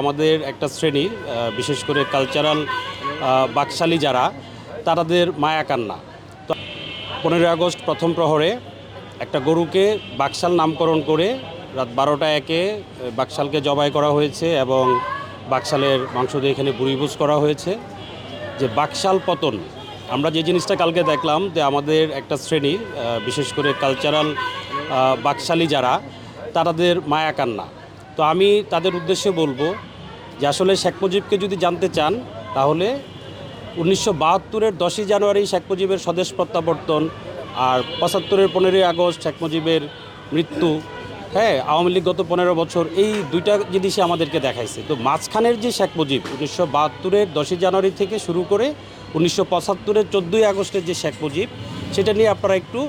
আমাদের একটা শ্রেণি বিশেষ করে কালচারাল বাকশালী যারা তাদের মায়া কান্না। তো পনেরোই আগস্ট প্রথম প্রহরে একটা গরুকে বাকশাল নামকরণ করে রাত বারোটা একে বাকশালকে জবাই করা হয়েছে এবং বাকশালের মাংস দিয়ে এখানে বুড়িভুজ করা হয়েছে। যে বাকশাল পতন, আমরা যে জিনিসটা কালকে দেখলাম যে আমাদের একটা শ্রেণি বিশেষ করে কালচারাল বাকশালী যারা তাদের মায়া কান্না। তো আমি তাদের উদ্দেশ্যে বলব যে আসলে শেখ মুজিবকে যদি জানতে চান, তাহলে উনিশশো বাহাত্তরের দশই জানুয়ারি শেখ মুজিবের স্বদেশ প্রত্যাবর্তন আর পঁচাত্তরের পনেরোই আগস্ট শেখ মুজিবের মৃত্যু হ্যাঁ আওয়ামী লীগ গত পনেরো বছর, এই দুইটা জিনিসই আমাদেরকে দেখাইছে। তো মাঝখানের যে শেখ মুজিব, উনিশশো বাহাত্তরের দশই জানুয়ারি থেকে শুরু করে উনিশশো পঁচাত্তরের চোদ্দোই আগস্টের যে শেখ মুজিব, সেটা নিয়ে আপনারা একটু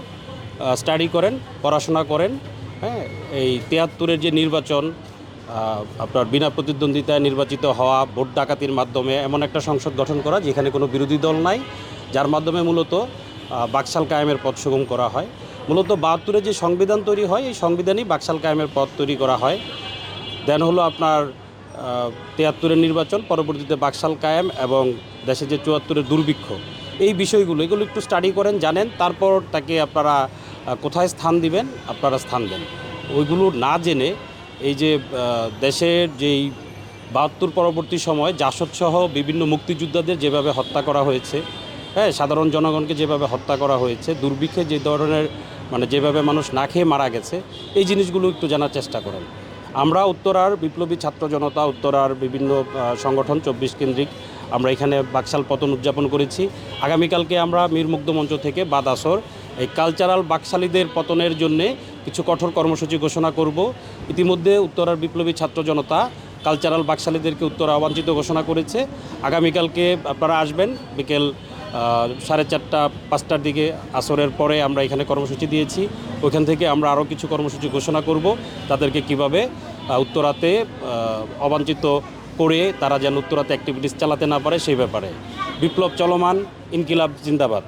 স্টাডি করেন, পড়াশোনা করেন হ্যাঁ এই তিয়াত্তরের যে নির্বাচন আপনার বিনা প্রতিদ্বন্দ্বিতায় নির্বাচিত হওয়া ভোট ডাকাতির মাধ্যমে এমন একটা সংসদ গঠন করা, যেখানে কোনো বিরোধী দল নাই, যার মাধ্যমে মূলত বাকশাল কায়েমের পথ সুগম করা হয়। মূলত বাহাত্তরে যে সংবিধান তৈরি হয়, এই সংবিধানই বাকশাল কায়েমের পথ তৈরি করা হয়। দেন হলো আপনার তিয়াত্তরের নির্বাচন, পরবর্তীতে বাকশাল কায়েম এবং দেশে যে চুয়াত্তরের দুর্ভিক্ষ। এই বিষয়গুলো, এগুলো একটু স্টাডি করেন, জানেন, তারপর তাকে আপনারা কোথায় স্থান দিবেন, আপনারা স্থান দেন। ওইগুলো না জেনে এই যে দেশের যেই বাহাত্তর পরবর্তী সময় জাসদসহ বিভিন্ন মুক্তিযোদ্ধাদের যেভাবে হত্যা করা হয়েছে হ্যাঁ সাধারণ জনগণকে যেভাবে হত্যা করা হয়েছে, দুর্ভিক্ষে যে ধরনের মানে যেভাবে মানুষ না খেয়ে মারা গেছে, এই জিনিসগুলো একটু জানার চেষ্টা করেন। আমরা উত্তরার বিপ্লবী ছাত্র জনতা, উত্তরার বিভিন্ন সংগঠন, চব্বিশ কেন্দ্রিক, আমরা এখানে বাকশাল পতন উদযাপন করেছি। আগামীকালকে আমরা মীর মুগ্ধ মঞ্চ থেকে বাদাসর, এই কালচারাল বাকশালীদের পতনের জন্যে কিছু কঠোর কর্মসূচি ঘোষণা করব। ইতিমধ্যে উত্তরার বিপ্লবী ছাত্র জনতা কালচারাল বাকশালীদেরকে উত্তরা অবাঞ্ছিত ঘোষণা করেছে। আগামীকালকে আপনারা আসবেন বিকেল সাড়ে চারটা, পাঁচটার দিকে আসরের পরে আমরা এখানে কর্মসূচি দিয়েছি। ওইখান থেকে আমরা আরও কিছু কর্মসূচি ঘোষণা করব। তাদেরকে কীভাবে উত্তরাতে অবাঞ্ছিত করে তারা যেন উত্তরাতে অ্যাক্টিভিটিস চালাতে না পারে সেই ব্যাপারে। বিপ্লব চলমান, ইনকিলাব জিন্দাবাদ।